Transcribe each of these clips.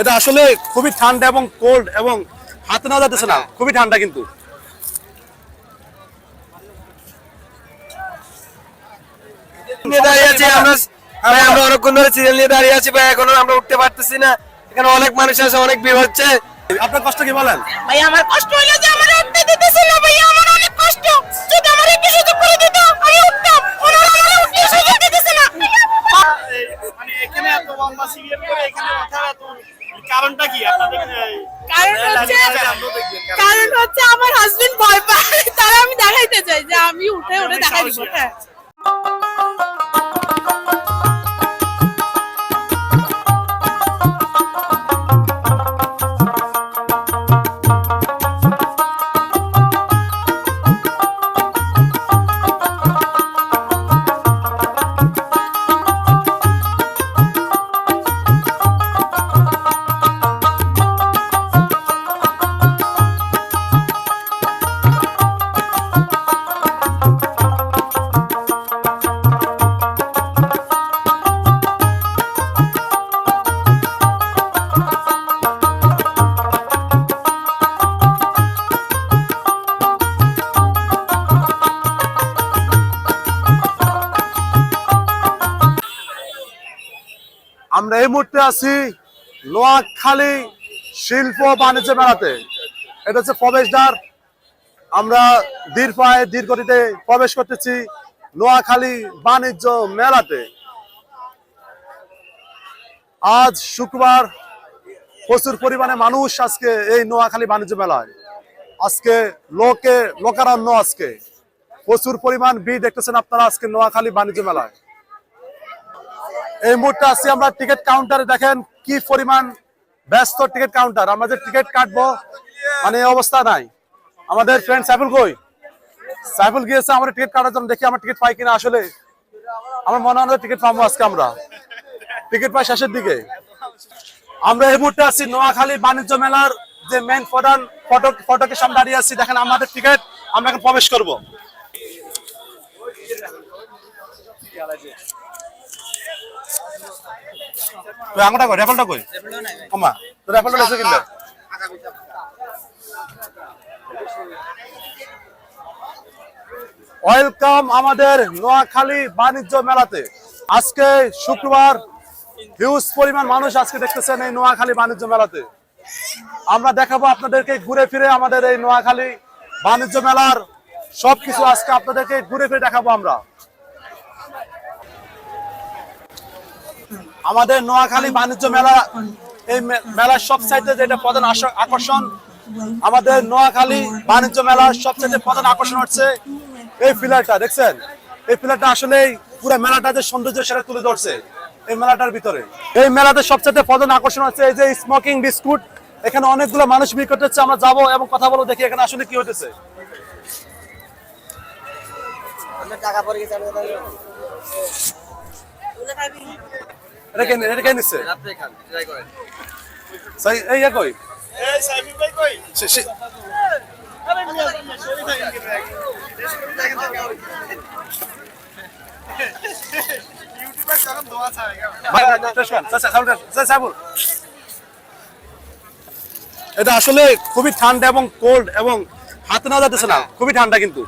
এটা আসলে খুবই ঠান্ডা এবং কোল্ড এবং হাতে নেওয়া যাচ্ছে না। খুবই ঠান্ডা কিন্তু। নিয়ে দাঁড়িয়ে আছি আমরা। আমরা অনেকক্ষণ ধরে সিরিয়াল নিয়ে দাঁড়িয়ে আছি ভাই এখনও আমরা উঠতে পারতেছি না। এখানে অনেক মানুষ আছে অনেক ভিড় হচ্ছে। আপনার কষ্ট কি বলেন? ভাই আমার কষ্ট হইল যে আছি নোয়াখালী শিল্প বাণিজ্য মেলাতে। এটা হচ্ছে প্রবেশদ্বার। আমরা দীর্ঘ পায়ে দীর্ঘটিতে প্রবেশ করতেছি নোয়াখালী বাণিজ্য মেলাতে। আজ শুক্রবার প্রচুর পরিমাণে মানুষ আজকে এই নোয়াখালী বাণিজ্য মেলায়। আজকে লোকে, লোকারণ্য আজকে। প্রচুর পরিমাণ ভিড় দেখতেছেন আপনারা আজকে নোয়াখালী বাণিজ্য মেলায়। এই মুহূর্তে আছি আমরা টিকিট কাউন্টারে দেখেন কি পরিমাণ ব্যস্ত টিকিট কাউন্টার আমরা যে টিকিট কাটবো মানে অবস্থা নাই। আমাদের ফ্রেন্ড সাইফুল কই? সাইফুল গিয়েছে আমাদের টিকিট কাটার জন্য দেখি আমরা টিকিট পাই কিনা। আসলে আমার মনে হয় টিকিট পাবো আজকে আমরা। টিকিট পাই শেষের দিকে। আমরা এই মুহূর্তে আছি নোয়াখালী বাণিজ্য মেলার যে মেন প্রধান ফটক ফটকের সামনে দাঁড়িয়ে আছি। দেখেন আমাদের টিকিট আমরা এখন প্রবেশ করব। তুই আঙুটা কই রেফলটা কই? কমা তোর রেফলটা লেছে কিনলে ওয়েলকাম আমাদের নোয়াখালী বাণিজ্য মেলাতে। আজকে শুক্রবার, হিউজ পরিমাণ মানুষ আজকে দেখতেছেন এই নোয়াখালী বাণিজ্য মেলাতে। আমরা দেখাবো আপনাদেরকে ঘুরে ফিরে আমাদের এই নোয়াখালী বাণিজ্য মেলার সবকিছু আজকে আপনাদেরকে ঘুরে ফিরে দেখাবো আমরা। আমাদের নোয়াখালী বাণিজ্য মেলা, এই মেলার সব সাইডে যেটা প্রধান আকর্ষণ, আমাদের নোয়াখালী বাণিজ্য মেলার সবচেয়ে প্রধান আকর্ষণ হচ্ছে এই পিলারটা, দেখছেন? এই পিলারটা আসলে পুরো মেলাটা যে সৌন্দর্য সেটা তুলে ধরছে এই মেলাটার ভিতরে। এই মেলাতে সবচেয়ে প্রধান আকর্ষণ হচ্ছে এই যে স্মোকিং বিস্কুট এখানে অনেকগুলো মানুষ বিক্রি করতে হচ্ছে আমরা যাব এবং কথা বলব, দেখি এখানে আসলে কি হতেছে এটা এটা নিচ্ছে এই কই? আসলে খুবই ঠান্ডা এবং কোল্ড এবং হাতে নেওয়া যাচ্ছে না। খুবই ঠান্ডা কিন্তু।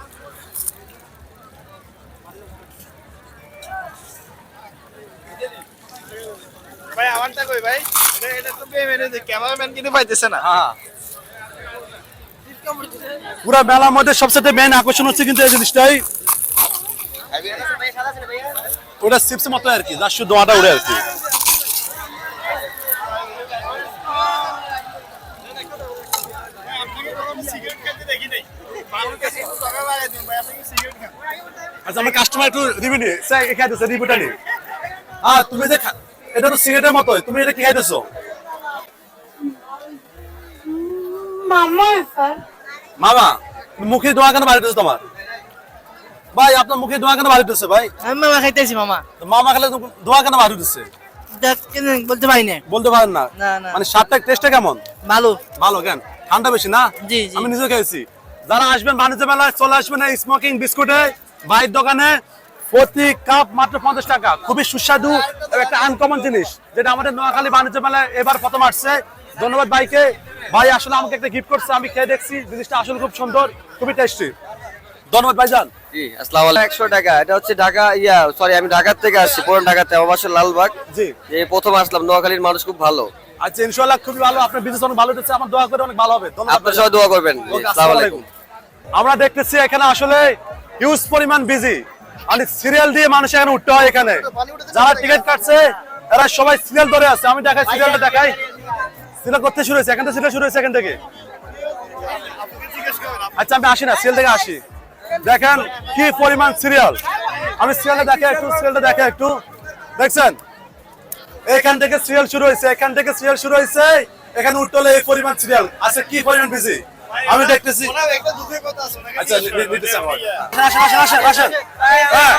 ভাই আমারটা কই ভাই? এটা ক্যামেরাম্যান কিন্তু পাইতেছে না। হ্যাঁ। পুরা মেলার মধ্যে সবচেয়ে মেন আকর্ষণ হচ্ছে কিন্তু এই জিনিসটাই ওটা চিপস মতো আর কি যার শুধু দোয়াটা উড়ে আর কি। সিগারেট খেতে দেখি নাই মানুষ কাছে টাকা লাগাই দিন ভাই আপনি সিগারেট খান আচ্ছা আমরা কাস্টমার একটু রিভিউ নি। স্যার এ খাইতেছে রিভিউটা নি। হ্যাঁ তুমি যে এটা তো সিগারেটের মতোই। তুমি এটা কি খাইতেছো? মামা মামা মুখে দোয়া কেন বাড়িতেছে তোমার? ভাই আপনার মুখে দোয়া কেন বাড়িতেছে ভাই? আমি মামা খাইতেছি মামা। তো মামা খেলে দোয়া কেন বাড়িতেছে দেখ কেন বলতে পারি না। বলতে পারেন না। মানে স্বাদটা টেস্টটা কেমন? ভালো। ভালো কেন? ঠান্ডা বেশি না? জি, জি। আমি নিজে খেয়েছি। যারা আসবেন বাণিজ্য মেলায় চলে আসবেন এই স্মোকিং বিস্কুটে ভাইয়ের দোকানে প্রতি কাপ মাত্র পঞ্চাশ টাকা। খুবই সুস্বাদু একটা আনকমন জিনিস যেটা আমাদের নোয়াখালী বাণিজ্য মেলায় এবার প্রথম আসছে। ধন্যবাদ ভাইকে। ভাই আসলে আমাকে একটা গিফট করছে আমি খেয়ে দেখছি জিনিসটা আসলে খুব সুন্দর খুবই টেস্টি ধন্যবাদ ভাইজান। জি আসসালামু আলাইকুম। একশো টাকা এটা হচ্ছে ঢাকা ইয়া সরি আমি ঢাকার থেকে আসছি পুরান ঢাকাতে আমার বাসা লালবাগ। জি। এই প্রথম আসলাম নোয়াখালীর মানুষ খুব ভালো। আচ্ছা ইনশাল্লাহ খুবই ভালো আপনার বিজনেস অনেক ভালো হচ্ছে আমার দোয়া করে অনেক ভালো হবে। আপনার সবাই দোয়া করবেন। আসসালামু আলাইকুম। আমরা দেখতেছি এখানে আসলে হিউজ পরিমাণ বিজি মানে সিরিয়াল দিয়ে মানুষ এখানে উঠতে হয় এখানে। যারা টিকিট কাটছে এরা সবাই সিরিয়াল ধরে আছে। আমি দেখাই সিরিয়ালটা দেখাই। সিরিয়াল করতে শুরু হয়েছে এখান থেকে সিরিয়াল শুরু হয়েছে এখান থেকে। আচ্ছা আমি আসি না সিরিয়াল থেকে আসি। দেখেন কি পরিমাণ সিরিয়াল আমি সিরিয়ালটা দেখে একটু সিরিয়ালটা দেখে একটু। দেখছেন? এখান থেকে সিরিয়াল শুরু হয়েছে এখান থেকে সিরিয়াল শুরু হয়েছে। এখানে উঠতে হলে এই পরিমাণ সিরিয়াল আছে কি পরিমাণ বিজি আমি দেখতেছি। আচ্ছা আসেন। হ্যাঁ।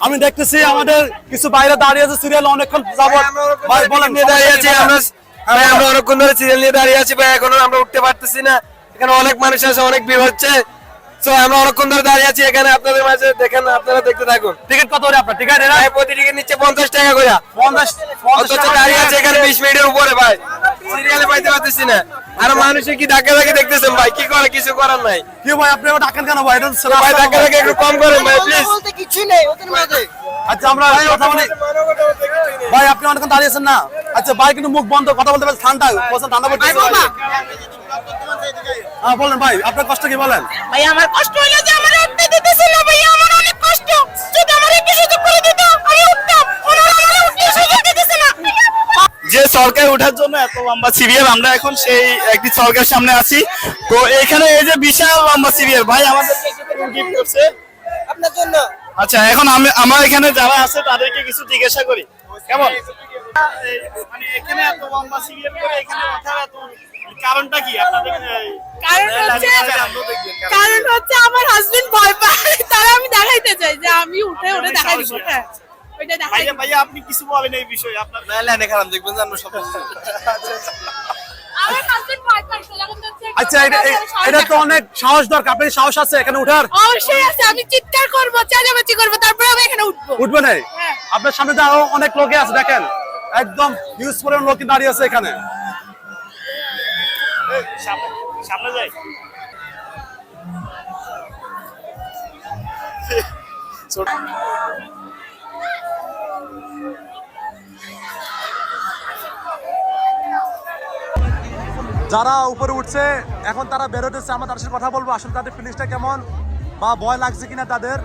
আমি দেখতেছি আমাদের কিছু বাইরে দাঁড়িয়ে আছে সিরিয়াল অনেকক্ষণ যাবত ভাই বলেন। নিয়ে দাঁড়িয়ে আছি আমরা আমরা অনেকক্ষণ ধরে সিরিয়াল নিয়ে দাঁড়িয়ে আছি ভাই এখনও আমরা উঠতে পারতেছি না। এখানে অনেক মানুষ আছে অনেক ভিড় হচ্ছে। তো আমরা অনেকক্ষণ ধরে দাঁড়িয়ে আছি এখানে আপনাদের মাঝে দেখেন আপনারা দেখতে থাকুন। টিকিট কত করে আপনার? টিকিট এরা? প্রতি টিকিট নিচ্ছে পঞ্চাশ টাকা করে। পঞ্চাশ দাঁড়িয়ে আছে এখানে বিশ মিনিটের উপরে ভাই। সিরিয়ালে পাইতে পারতেছি না। আর মানুষে কি ধাক্কা ধাক্কি দেখতেছেন ভাই? কি করে? কিছু করার নাই। কি ভাই আপনি আবার ডাকেন কেন ভাই? ভাই ধাক্কা ধাক্কি একটু কম করেন ভাই প্লিজ আচ্ছা আমরা কথা বলি। ভাই আপনি অনেকক্ষণ দাঁড়িয়ে আছেন না? আচ্ছা ভাই কিন্তু মুখ বন্ধ কথা বলতে পারছে ঠান্ডা প্রচণ্ড ঠান্ডা পড়ছে হ্যাঁ বলেন ভাই আপনার কষ্ট কি বলেন? ভাই আমার কষ্ট হইল যে আমার উঠতে দিতেছে না ভাই আমার অনেক কষ্ট যদি আমার একটু সুযোগ করে দিত আমি উঠতাম ওনারা আমার উঠতে সুযোগ দিতেছে না যে সরকার ওঠার জন্য এত লম্বা সিরিয়াল আমরা এখন সেই একটি সরকার সামনে আছি। তো এখানে এই যে বিশাল লম্বা সিরিয়াল ভাই আমাদেরকে করছে? আপনার জন্য। আচ্ছা এখন আমি আমার এখানে যারা আছে তাদেরকে কিছু জিজ্ঞাসা করি। কেমন? মানে এখানে এত লম্বা সিরিয়াল করে এখানে ওঠার এত কারণটা কি? আপনাদের কারণ হচ্ছে কারণ হচ্ছে আমার হাজবেন্ড ভয় পায়। তারা আমি দেখাইতে চাই যে আমি উঠে উঠে দেখাই দিব হ্যাঁ। ওইটা দেখাই ভাইয়া ভাইয়া আপনি কিছু বলেন এই বিষয়ে আপনার দেখালাম দেখবেন যে আমরা সব আচ্ছা এটা এটা তো অনেক সাহস দরকার। আপনার সাহস আছে এখানে উঠার? অবশ্যই আছে আমি চিৎকার করব চেঁচামেচি করব তারপরে আমি এখানে উঠবো। উঠবে না হ্যাঁ। আপনার সামনে তো আরও অনেক লোকে আছে দেখেন। একদম হিউজ পরিমাণ লোক দাঁড়িয়ে আছে এখানে। সামনে যাই। যারা উপরে উঠছে, এখন তারা বেরোতেছে, আমরা তাদের সাথে কথা বলব, আসলে তাদের ফিলিংসটা কেমন, বা ভয় লাগছে কিনা তাদের।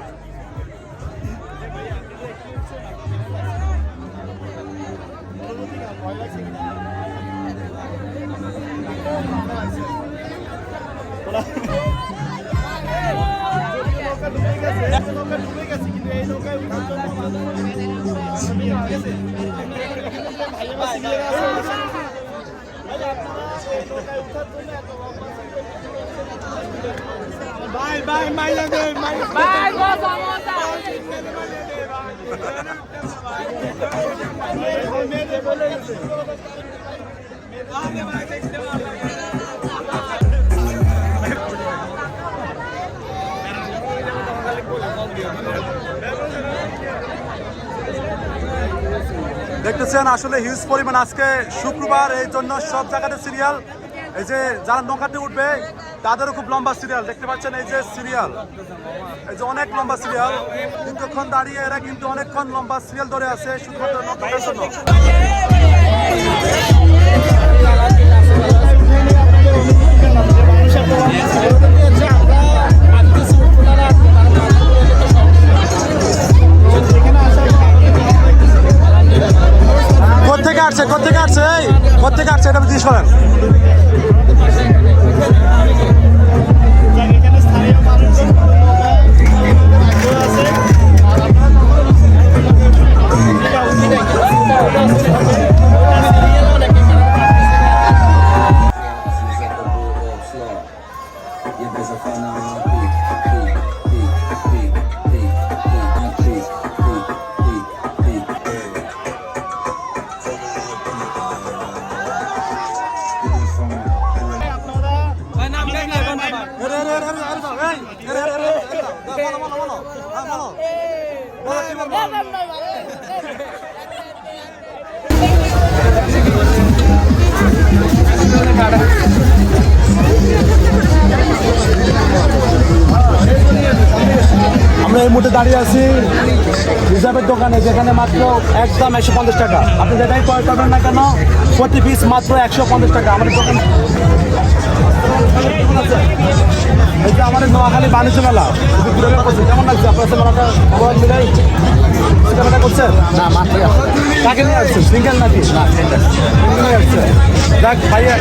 দেখতেছেন আসলে হিউজ পরিমাণ আজকে শুক্রবার এই জন্য সব জায়গাতে সিরিয়াল এই যে যারা নৌকাতে উঠবে, তাদেরও খুব লম্বা সিরিয়াল দেখতে পাচ্ছেন এই যে সিরিয়াল এই যে অনেক লম্বা সিরিয়াল দীর্ঘক্ষণ দাঁড়িয়ে এরা কিন্তু অনেকক্ষণ লম্বা সিরিয়াল ধরে আছে, শুধুমাত্র নৌকাটার জন্য। আমরা এই মুহূর্তে দাঁড়িয়ে আছি রিজার্ভের দোকানে, যেখানে মাত্র একদম একশো পঞ্চাশ টাকা। আপনি যেটাই ক্রয় করবেন না কেন, প্রতি পিস মাত্র একশো পঞ্চাশ টাকা। আমাদের দোকান এই আমাদের নোয়াখালী বাণিজ্য মেলা করছে, কেমন লাগছে আপনার মেলাটা মেলাটা করছেন না মাত্র কাকে নিয়ে আসছেন সিঙ্গেল নাকি না নিয়ে ভাইয়া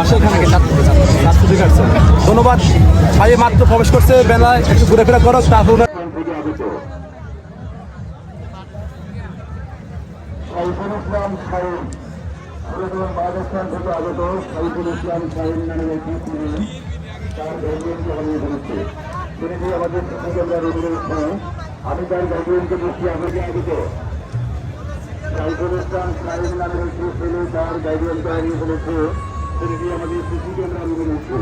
আসছেন রাস্তা ঠিক আছে ধন্যবাদ ভাই এই মাত্র প্রবেশ করছে বেলায় একটু ঘুরে ফেরা করো তারপর ইসলাম পাকিস্তান থেকে আগত সাইফুল ইসলাম শাহিন নামে একটি তিনি তার হারিয়ে ফেলেছে তিনি যে আমাদের রুমের সময় আমি তার আবেগে আগত সাইফুল ইসলাম শাহিন নামের একটি ছেলে তার হারিয়ে ফেলেছে তিনি যে আমাদের রুমের উঠছে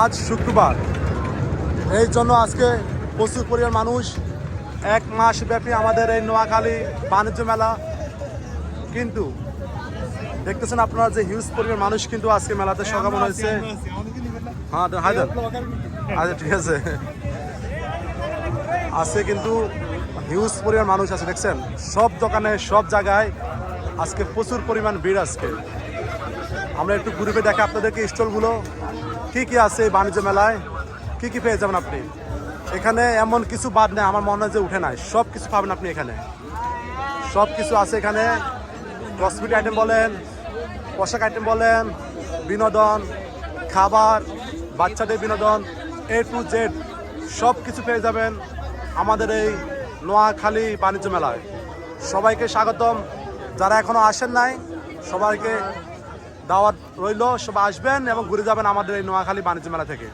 আজ শুক্রবার। এই জন্য আজকে প্রচুর পরিমাণ মানুষ এক মাস ব্যাপী আমাদের এই নোয়াখালী বাণিজ্য মেলা। কিন্তু দেখতেছেন আপনারা যে হিউজ পরিমাণ মানুষ কিন্তু আজকে মেলাতে সকামন হয়েছে। হ্যাঁ হায়দার। আচ্ছা ঠিক আছে। আজকে কিন্তু হিউজ পরিমাণ মানুষ আছে দেখছেন? সব দোকানে সব জায়গায় আজকে প্রচুর পরিমাণ ভিড় আজকে। আমরা একটু গ্রুপে দেখে আপনাদেরকে স্টলগুলো কী কী আছে এই বাণিজ্য মেলায়? কী কী পেয়ে যাবেন আপনি? এখানে এমন কিছু বাদ নেই, আমার মনে হয় যে উঠে নাই। সব কিছু পাবেন আপনি এখানে। সব কিছু আছে এখানে। কসমেটিক আইটেম বলেন, পোশাক আইটেম বলেন, বিনোদন, খাবার, বাচ্চাদের বিনোদন এ টু জেড সব কিছু পেয়ে যাবেন আমাদের এই নোয়াখালী বাণিজ্য মেলায়। সবাইকে স্বাগতম। যারা এখনও আসেন নাই, সবাইকে দাওয়াত রইল, সবাই আসবেন এবং ঘুরে যাবেন আমাদের এই নোয়াখালী বাণিজ্য মেলা থেকে।